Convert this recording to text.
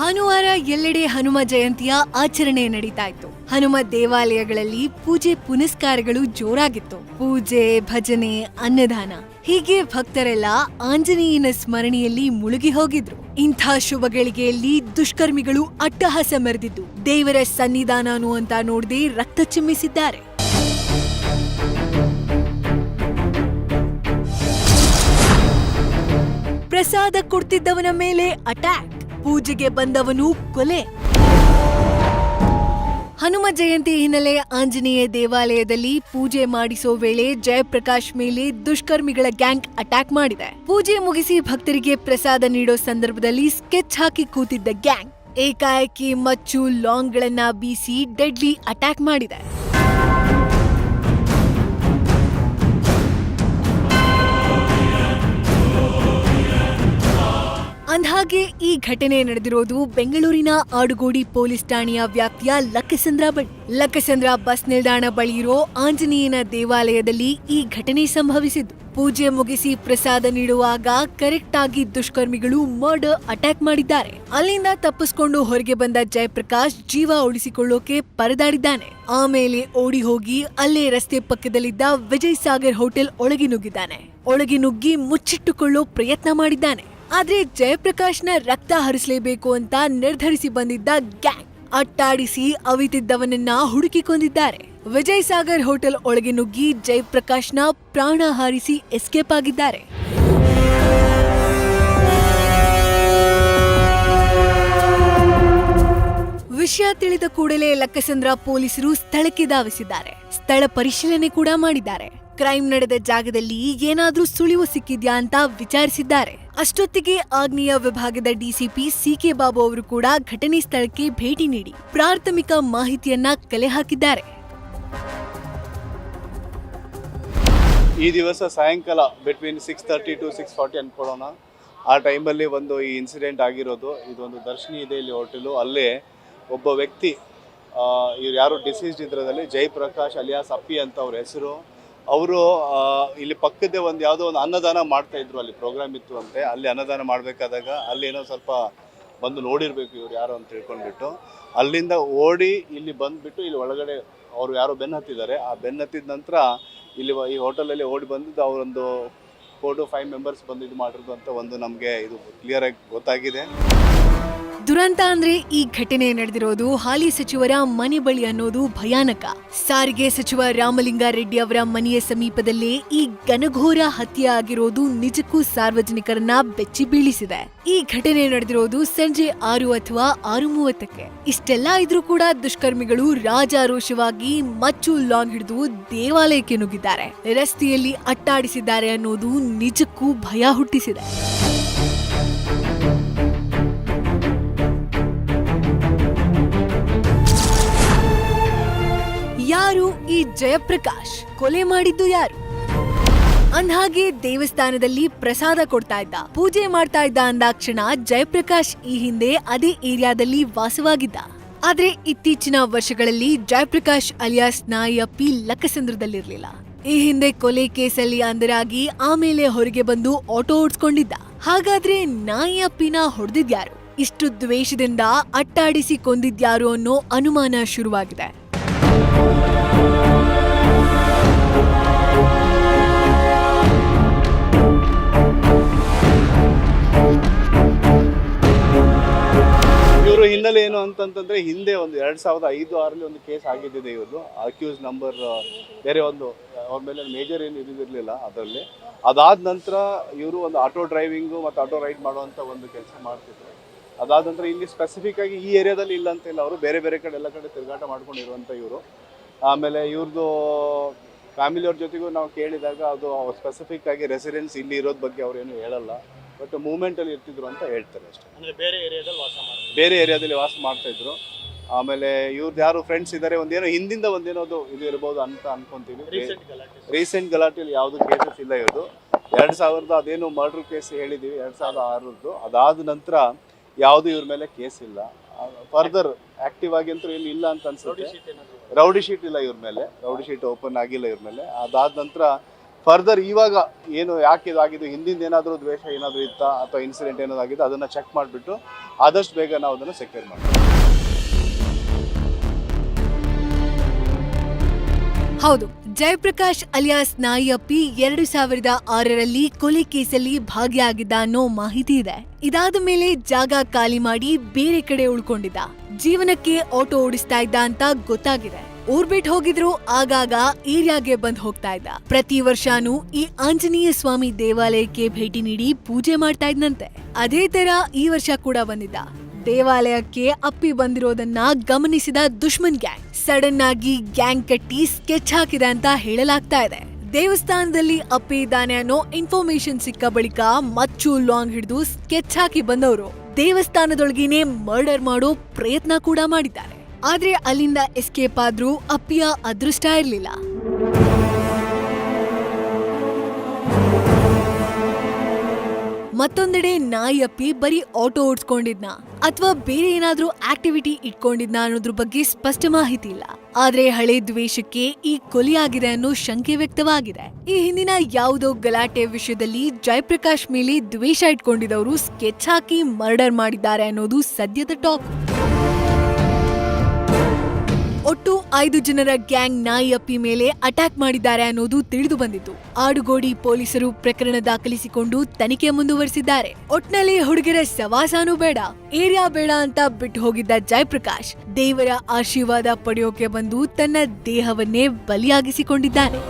ಭಾನುವಾರ ಎಲ್ಲೆಡೆ ಹನುಮ ಜಯಂತಿಯ ಆಚರಣೆ ನಡೀತಾ ಇತ್ತು ಹನುಮ ದೇವಾಲಯಗಳಲ್ಲಿ ಪೂಜೆ ಪುನಸ್ಕಾರಗಳು ಜೋರಾಗಿತ್ತು. ಪೂಜೆ, ಭಜನೆ, ಅನ್ನದಾನ, ಹೀಗೆ ಭಕ್ತರೆಲ್ಲ ಆಂಜನೇಯನ ಸ್ಮರಣೆಯಲ್ಲಿ ಮುಳುಗಿ ಹೋಗಿದ್ರು. ಇಂಥ ಶುಭ ಗಳಿಗೆಯಲ್ಲಿ ದುಷ್ಕರ್ಮಿಗಳು ಅಟ್ಟಹಾಸ ಮೆರೆದಿದ್ದು. ದೇವರ ಸನ್ನಿಧಾನನು ಅಂತ ನೋಡದೆ ರಕ್ತ ಚಿಮ್ಮಿಸಿದ್ದಾರೆ. ಪ್ರಸಾದ ಕೊಡ್ತಿದ್ದವನ ಮೇಲೆ ಅಟ್ಯಾಕ್. ಪೂಜೆಗೆ ಬಂದವನು ಕೊಲೆ. ಹನುಮ ಜಯಂತಿ ಹಿನ್ನೆಲೆ ಆಂಜನೇಯ ದೇವಾಲಯದಲ್ಲಿ ಪೂಜೆ ಮಾಡಿಸೋ ವೇಳೆ ಜಯಪ್ರಕಾಶ್ ಮೇಲೆ ದುಷ್ಕರ್ಮಿಗಳ ಗ್ಯಾಂಗ್ ಅಟ್ಯಾಕ್ ಮಾಡಿದೆ. ಪೂಜೆ ಮುಗಿಸಿ ಭಕ್ತರಿಗೆ ಪ್ರಸಾದ ನೀಡೋ ಸಂದರ್ಭದಲ್ಲಿ ಸ್ಕೆಚ್ ಹಾಕಿ ಕೂತಿದ್ದ ಗ್ಯಾಂಗ್ ಏಕಾಏಕಿ ಮಚ್ಚು ಲಾಂಗ್ಗಳನ್ನ ಬೀಸಿ ಡೆಡ್ಲಿ ಅಟ್ಯಾಕ್ ಮಾಡಿದೆ. ಘಟನೆ ನಡೆದಿರೋದು ಬೆಂಗಳೂರಿನ ಆಡುಗೋಡಿ ಪೊಲೀಸ್ ಠಾಣೆಯ ವ್ಯಾಪ್ತಿಯ ಲಕ್ಕಸಂದ್ರ ಬಳಿ. ಲಕ್ಕಸಂದ್ರ ಬಸ್ ನಿಲ್ದಾಣ ಬಳಿ ಇರೋ ಆಂಜನೇಯನ ದೇವಾಲಯದಲ್ಲಿ ಈ ಘಟನೆ ಸಂಭವಿಸಿದ್ದು. ಪೂಜೆ ಮುಗಿಸಿ ಪ್ರಸಾದ ನೀಡುವಾಗ ಕರೆಕ್ಟ್ ಆಗಿ ದುಷ್ಕರ್ಮಿಗಳು ಮರ್ಡರ್ ಅಟ್ಯಾಕ್ ಮಾಡಿದ್ದಾರೆ. ಅಲ್ಲಿಂದ ತಪ್ಪಿಸ್ಕೊಂಡು ಹೊರಗೆ ಬಂದ ಜಯಪ್ರಕಾಶ್ ಜೀವ ಉಳಿಸಿಕೊಳ್ಳೋಕೆ ಪರದಾಡಿದ್ದಾನೆ. ಆಮೇಲೆ ಓಡಿ ಹೋಗಿ ಅಲ್ಲೇ ರಸ್ತೆ ಪಕ್ಕದಲ್ಲಿದ್ದ ವಿಜಯ್ ಸಾಗರ್ ಹೋಟೆಲ್ ಒಳಗೆ ನುಗ್ಗಿದ್ದಾನೆ. ಒಳಗೆ ನುಗ್ಗಿ ಮುಚ್ಚಿಟ್ಟುಕೊಳ್ಳೋ ಪ್ರಯತ್ನ ಮಾಡಿದ್ದಾನೆ. ಆದ್ರೆ ಜಯಪ್ರಕಾಶ್ನ ರಕ್ತ ಹರಿಸಲೇಬೇಕು ಅಂತ ನಿರ್ಧರಿಸಿ ಬಂದಿದ್ದ ಗ್ಯಾಂಗ್. ಅಟ್ಟಾಡಿಸಿ ಅವಿತಿದ್ದವನನ್ನ ಹುಡುಕಿಕೊಂಡಿದ್ದಾರೆ. ವಿಜಯ್ ಸಾಗರ್ ಹೋಟೆಲ್ ಒಳಗೆ ನುಗ್ಗಿ ಜಯಪ್ರಕಾಶ್ನ ಪ್ರಾಣ ಹಾರಿಸಿ ಎಸ್ಕೇಪ್ ಆಗಿದ್ದಾರೆ. ವಿಷಯ ತಿಳಿದ ಕೂಡಲೇ ಲಕ್ಕಸಂದ್ರ ಪೊಲೀಸರು ಸ್ಥಳಕ್ಕೆ ಧಾವಿಸಿದ್ದಾರೆ. ಸ್ಥಳ ಪರಿಶೀಲನೆ ಕೂಡ ಮಾಡಿದ್ದಾರೆ. ಕ್ರೈಮ್ ನಡೆದ ಜಾಗದಲ್ಲಿ ಏನಾದ್ರೂ ಸುಳಿವು ಸಿಕ್ಕಿದ್ಯಾ ಅಂತ ವಿಚಾರಿಸಿದ್ದಾರೆ. ಅಷ್ಟೊತ್ತಿಗೆ ಆಗ್ನೇಯ ವಿಭಾಗದ ಡಿಸಿಪಿ ಸಿಕೆ ಬಾಬು ಅವರು ಕೂಡ ಘಟನೆ ಸ್ಥಳಕ್ಕೆ ಭೇಟಿ ನೀಡಿ ಪ್ರಾಥಮಿಕ ಮಾಹಿತಿಯನ್ನ ಕಲೆ ಹಾಕಿದ್ದಾರೆ. ಈ ದಿವಸ ಸಾಯಂಕಾಲ between six thirty to six forty ಅನ್ಕೊಳ್ಳೋಣ. ಆ ಟೈಮಲ್ಲಿ ಒಂದು ಈ ಇನ್ಸಿಡೆಂಟ್ ಆಗಿರೋದು, ಇದೊಂದು ದರ್ಶಿನಿ ಇದೆ ಇಲ್ಲಿ ಹೋಟೆಲು ಅಲ್ಲೇ ಒಬ್ಬ ವ್ಯಕ್ತಿ ಇವ್ರು ಯಾರು ಡಿಸೀಸ್ಡ್ ಇದ್ರದಲ್ಲಿ ಜಯಪ್ರಕಾಶ್ ಅಲಿಯಾಸ್ ಅಪ್ಪಿ ಅಂತ ಅವ್ರ ಹೆಸರು. ಅವರು ಇಲ್ಲಿ ಪಕ್ಕದೇ ಒಂದು ಯಾವುದೋ ಒಂದು ಅನ್ನದಾನ ಮಾಡ್ತಾ ಇದ್ರು ಅಲ್ಲಿ ಪ್ರೋಗ್ರಾಮ್ ಇತ್ತು ಅಂತೆ. ಅಲ್ಲಿ ಅನ್ನದಾನ ಮಾಡಬೇಕಾದಾಗ ಅಲ್ಲಿ ಏನೋ ಸ್ವಲ್ಪ ಬಂದು ನೋಡಿರ್ಬೇಕು ಇವ್ರು ಯಾರು ಅಂತ ತಿಳ್ಕೊಂಡ್ಬಿಟ್ಟು. ಅಲ್ಲಿಂದ ಓಡಿ ಇಲ್ಲಿ ಬಂದುಬಿಟ್ಟು ಇಲ್ಲಿ ಒಳಗಡೆ ಅವರು ಯಾರೋ ಬೆನ್ನು ಹತ್ತಿದ್ದಾರೆ. ಆ ಬೆನ್ನು ಹತ್ತಿದ ನಂತರ ಇಲ್ಲಿ ಈ ಹೋಟೆಲಲ್ಲಿ ಓಡಿ ಬಂದಿದ್ದು ಅವರೊಂದು ಫೋರ್ ಟು ಫೈವ್ ಮೆಂಬರ್ಸ್ ಬಂದು ಇದು ಮಾಡಿರೋದು ಅಂತ ಒಂದು ನಮಗೆ ಇದು ಕ್ಲಿಯರಾಗಿ ಗೊತ್ತಾಗಿದೆ. ದುರಂತ ಅಂದ್ರೆ ಈ ಘಟನೆ ನಡೆದಿರೋದು ಹಾಲಿ ಸಚಿವರ ಮನೆ ಬಳಿ ಅನ್ನೋದು ಭಯಾನಕ. ಸಾರಿಗೆ ಸಚಿವ ರಾಮಲಿಂಗಾರೆಡ್ಡಿ ಅವರ ಮನೆಯ ಸಮೀಪದಲ್ಲೇ ಈ ಘನಘೋರ ಹತ್ಯೆ ಆಗಿರೋದು ನಿಜಕ್ಕೂ ಸಾರ್ವಜನಿಕರನ್ನ ಬೆಚ್ಚಿ ಬೀಳಿಸಿದೆ. ಈ ಘಟನೆ ನಡೆದಿರೋದು ಸಂಜೆ ಆರು ಅಥವಾ ಆರು ಮೂವತ್ತಕ್ಕೆ. ಇಷ್ಟೆಲ್ಲಾ ಇದ್ರೂ ಕೂಡ ದುಷ್ಕರ್ಮಿಗಳು ರಾಜಾರೋಷವಾಗಿ ಮಚ್ಚು ಲಾಂಗ್ ಹಿಡಿದು ದೇವಾಲಯಕ್ಕೆ ನುಗ್ಗಿದ್ದಾರೆ. ರಸ್ತೆಯಲ್ಲಿ ಅಟ್ಟಾಡಿಸಿದ್ದಾರೆ ಅನ್ನೋದು ನಿಜಕ್ಕೂ ಭಯ ಹುಟ್ಟಿಸಿದೆ. ಜಯಪ್ರಕಾಶ್ ಕೊಲೆ ಮಾಡಿದ್ದು ಯಾರು? ಅಂದ್ಹಾಗೆ ದೇವಸ್ಥಾನದಲ್ಲಿ ಪ್ರಸಾದ ಕೊಡ್ತಾ ಇದ್ದ, ಪೂಜೆ ಮಾಡ್ತಾ ಇದ್ದ ಅಂದಾಕ್ಷಣ ಜಯಪ್ರಕಾಶ್ ಈ ಹಿಂದೆ ಅದೇ ಏರಿಯಾದಲ್ಲಿ ವಾಸವಾಗಿದ್ದ. ಆದ್ರೆ ಇತ್ತೀಚಿನ ವರ್ಷಗಳಲ್ಲಿ ಜಯಪ್ರಕಾಶ್ ಅಲಿಯಾಸ್ ನಾಯಪ್ಪಿ ಲಕ್ಕಸಂದ್ರದಲ್ಲಿರ್ಲಿಲ್ಲ. ಈ ಹಿಂದೆ ಕೊಲೆ ಕೇಸಲ್ಲಿ ಅಂದರಾಗಿ ಆಮೇಲೆ ಹೊರಗೆ ಬಂದು ಆಟೋ ಓಡಿಸ್ಕೊಂಡಿದ್ದ. ಹಾಗಾದ್ರೆ ನಾಯಪ್ಪಿನ ಹೊಡೆದಿದ್ಯಾರು ಇಷ್ಟು ದ್ವೇಷದಿಂದ ಅಟ್ಟಾಡಿಸಿ ಕೊಂದಿದ್ಯಾರು ಅನ್ನೋ ಅನುಮಾನ ಶುರುವಾಗಿದೆ. ಹಿನ್ನೆಲೆ ಏನು ಅಂತಂತಂದ್ರೆ ಹಿಂದೆ ಒಂದು ಎರಡ್ ಸಾವಿರದ ಐದು ಆರಲ್ಲಿ ಒಂದು ಕೇಸ್ ಆಗಿದ್ದಿದೆ ಇವ್ರದ್ದು. ಅಕ್ಯೂಸ್ ನಂಬರ್ ಬೇರೆ ಒಂದು ಅವ್ರ ಮೇಲೆ ಮೇಜರ್ ಏನು ಇದಿರಲಿಲ್ಲ ಅದರಲ್ಲಿ. ಅದಾದ ನಂತರ ಇವರು ಒಂದು ಆಟೋ ಡ್ರೈವಿಂಗು ಮತ್ತು ಆಟೋ ರೈಡ್ ಮಾಡುವಂಥ ಒಂದು ಕೆಲಸ ಮಾಡ್ತಿದ್ರು. ಅದಾದ ನಂತರ ಇಲ್ಲಿ ಸ್ಪೆಸಿಫಿಕ್ ಆಗಿ ಈ ಏರಿಯಾದಲ್ಲಿ ಇಲ್ಲ ಅಂತ ಇಲ್ಲ. ಅವರು ಬೇರೆ ಬೇರೆ ಕಡೆ, ಎಲ್ಲ ಕಡೆ ತಿರುಗಾಟ ಮಾಡ್ಕೊಂಡಿರುವಂಥ ಇವರು. ಆಮೇಲೆ ಇವ್ರದ್ದು ಫ್ಯಾಮಿಲಿಯವ್ರ ಜೊತೆಗೂ ನಾವು ಕೇಳಿದಾಗ ಅದು ಸ್ಪೆಸಿಫಿಕ್ ಆಗಿ ರೆಸಿಡೆನ್ಸ್ ಇಲ್ಲಿ ಇರೋದ್ ಬಗ್ಗೆ ಅವ್ರು ಏನು ಹೇಳಲ್ಲ. ಬಟ್ ಮೂವ್ಮೆಂಟಲ್ಲಿ ಇರ್ತಿದ್ರು ಅಂತ ಹೇಳ್ತಾರೆ ಅಷ್ಟೇ. ಅಂದ್ರೆ ಬೇರೆ ಏರಿಯಾದಲ್ಲಿ ವಾಸ ಮಾಡ್ತಾರೆ ಬೇರೆ ಏರಿಯಾದಲ್ಲಿ ವಾಸ ಮಾಡ್ತಾ ಇದ್ರು. ಆಮೇಲೆ ಇವ್ರದ್ದು ಯಾರು ಫ್ರೆಂಡ್ಸ್ ಇದ್ದಾರೆ ಒಂದೇನೋ ಹಿಂದಿಂದ ಒಂದೇನೋದು ಇದು ಇರ್ಬೋದು ಅಂತ ಅನ್ಕೊಂತೀವಿ. ರೀಸೆಂಟ್ ಗಲಾಟೆ. ರೀಸೆಂಟ್ ಗಲಾಟೆಯಲ್ಲಿ ಯಾವುದು ಕೇಸಸ್ ಇಲ್ಲ ಇರೋದು ಎರಡು ಸಾವಿರದ ಅದೇನು ಮರ್ಡರ್ ಕೇಸ್ ಹೇಳಿದ್ದೀವಿ ಎರಡು ಸಾವಿರದ ಆರರದ್ದು. ಅದಾದ ನಂತರ ಯಾವುದು ಇವ್ರ ಮೇಲೆ ಕೇಸ್ ಇಲ್ಲ. ಫರ್ದರ್ ಆಕ್ಟಿವ್ ಆಗಿ ಅಂತೂ ಏನು ಇಲ್ಲ ಅಂತ ಅನ್ಸುತ್ತೆ. ರೌಡಿ ಶೀಟ್ ಇಲ್ಲ ಇವ್ರ ಮೇಲೆ. ರೌಡಿ ಶೀಟ್ ಓಪನ್ ಆಗಿಲ್ಲ ಇವ್ರ ಮೇಲೆ. ಅದಾದ ನಂತರ ಫರ್ದರ್ ಇವಾಗ ಏನು ಯಾಕೆ ಇದಾಗಿದ್ದು ಹಿಂದಿಂದ ಏನಾದರೂ ದ್ವೇಷ ಏನಾದರೂ ಇತ್ತಾ? ಅಥವಾ ಇನ್ಸಿಡೆಂಟ್ ಏನಾದರೂ ಆಗಿದ್ದು ಅದನ್ನು ಚೆಕ್ ಮಾಡಿಬಿಟ್ಟು ಆದಷ್ಟು ಬೇಗ ನಾವು ಅದನ್ನು ಸೆಕ್ಯೂರ್ ಮಾಡ್ತೀವಿ. ಹೌದು. ಜಯಪ್ರಕಾಶ್ ಅಲಿಯಾಸ್ ನಾಯಿಯಪ್ಪಿ ಎರಡು ಸಾವಿರದ ಆರರಲ್ಲಿ ಕೊಲೆ ಕೇಸಲ್ಲಿ ಭಾಗಿಯಾಗಿದ್ದ ಅನ್ನೋ ಮಾಹಿತಿ ಇದೆ. ಇದಾದ ಮೇಲೆ ಜಾಗ ಖಾಲಿ ಮಾಡಿ ಬೇರೆ ಕಡೆ ಉಳ್ಕೊಂಡಿದ್ದ. ಜೀವನಕ್ಕೆ ಆಟೋ ಓಡಿಸ್ತಾ ಇದ್ದ ಅಂತ ಗೊತ್ತಾಗಿದೆ. ಊರ್ ಬಿಟ್ ಹೋಗಿದ್ರು, ಆಗಾಗ ಏರಿಯಾಗೆ ಬಂದ್ ಹೋಗ್ತಾ ಇದ್ದ. ಪ್ರತಿ ವರ್ಷನೂ ಈ ಆಂಜನೇಯ ಸ್ವಾಮಿ ದೇವಾಲಯಕ್ಕೆ ಭೇಟಿ ನೀಡಿ ಪೂಜೆ ಮಾಡ್ತಾ ಇದ್ನಂತೆ. ಅದೇ ತರ ಈ ವರ್ಷ ಕೂಡ ಬಂದಿದ್ದ. ದೇವಾಲಯಕ್ಕೆ ಅಪ್ಪಿ ಬಂದಿರೋದನ್ನ ಗಮನಿಸಿದ ದುಶ್ಮನ್ ಗ್ಯಾಂಗ್. ಸಡನ್ ಆಗಿ ಗ್ಯಾಂಗ್ ಕಟ್ಟಿ ಸ್ಕೆಚ್ ಹಾಕಿದೆ ಅಂತ ಹೇಳಲಾಗ್ತಾ ಇದೆ. ದೇವಸ್ಥಾನದಲ್ಲಿ ಅಪ್ಪಿ ಇದ್ದಾನೆ ಅನ್ನೋ ಇನ್ಫಾರ್ಮೇಶನ್ ಸಿಕ್ಕ ಬಳಿಕ ಮಚ್ಚು, ಲಾಂಗ್ ಹಿಡಿದು ಸ್ಕೆಚ್ ಹಾಕಿ ಬಂದವರು. ದೇವಸ್ಥಾನದೊಳಗೇನೆ ಮರ್ಡರ್ ಮಾಡೋ ಪ್ರಯತ್ನ ಕೂಡ ಮಾಡಿದ್ದಾರೆ. ಆದ್ರೆ ಅಲ್ಲಿಂದ ಎಸ್ಕೇಪ್ ಆದ್ರೂ ಅಪ್ಪಿಯ ಅದೃಷ್ಟ ಇರಲಿಲ್ಲ. ಮತ್ತೊಂದೆಡೆ ನಾಯಿ ಅಪ್ಪಿ ಬರೀ ಆಟೋ ಓಡಿಸ್ಕೊಂಡಿದ್ನ ಅಥವಾ ಬೇರೆ ಏನಾದ್ರೂ ಆಕ್ಟಿವಿಟಿ ಇಟ್ಕೊಂಡಿದ್ನ ಅನ್ನೋದ್ರ ಬಗ್ಗೆ ಸ್ಪಷ್ಟ ಮಾಹಿತಿ ಇಲ್ಲ. ಆದ್ರೆ ಹಳೆ ದ್ವೇಷಕ್ಕೆ ಈ ಕೊಲೆಯಾಗಿದೆ ಅನ್ನೋ ಶಂಕೆ ವ್ಯಕ್ತವಾಗಿದೆ. ಈ ಹಿಂದಿನ ಯಾವುದೋ ಗಲಾಟೆ ವಿಷಯದಲ್ಲಿ ಜಯಪ್ರಕಾಶ್ ಮೇಲೆ ದ್ವೇಷ ಇಟ್ಕೊಂಡಿದ್ದವರು ಸ್ಕೆಚ್ ಹಾಕಿ ಮರ್ಡರ್ ಮಾಡಿದ್ದಾರೆ ಅನ್ನೋದು ಸದ್ಯದ ಟಾಕ್ ಒಟ್ಟು ಐದು ಜನರ ಗ್ಯಾಂಗ್ ನಾಯಿ ಅಪ್ಪಿ ಮೇಲೆ ಅಟ್ಯಾಕ್ ಮಾಡಿದ್ದಾರೆ ಅನ್ನೋದು ತಿಳಿದು ಬಂದಿತ್ತು. ಆಡುಗೋಡಿ ಪೊಲೀಸರು ಪ್ರಕರಣ ದಾಖಲಿಸಿಕೊಂಡು ತನಿಖೆ ಮುಂದುವರಿಸಿದ್ದಾರೆ. ಒಟ್ನಲ್ಲಿ ಹುಡುಗರ ಸವಾಸಾನು ಬೇಡ, ಏರಿಯಾ ಬೇಡ ಅಂತ ಬಿಟ್ಟು ಹೋಗಿದ್ದ ಜಯಪ್ರಕಾಶ್ ದೇವರ ಆಶೀರ್ವಾದ ಪಡೆಯೋಕೆ ಬಂದು ತನ್ನ ದೇಹವನ್ನೇ ಬಲಿಯಾಗಿಸಿಕೊಂಡಿದ್ದಾನೆ.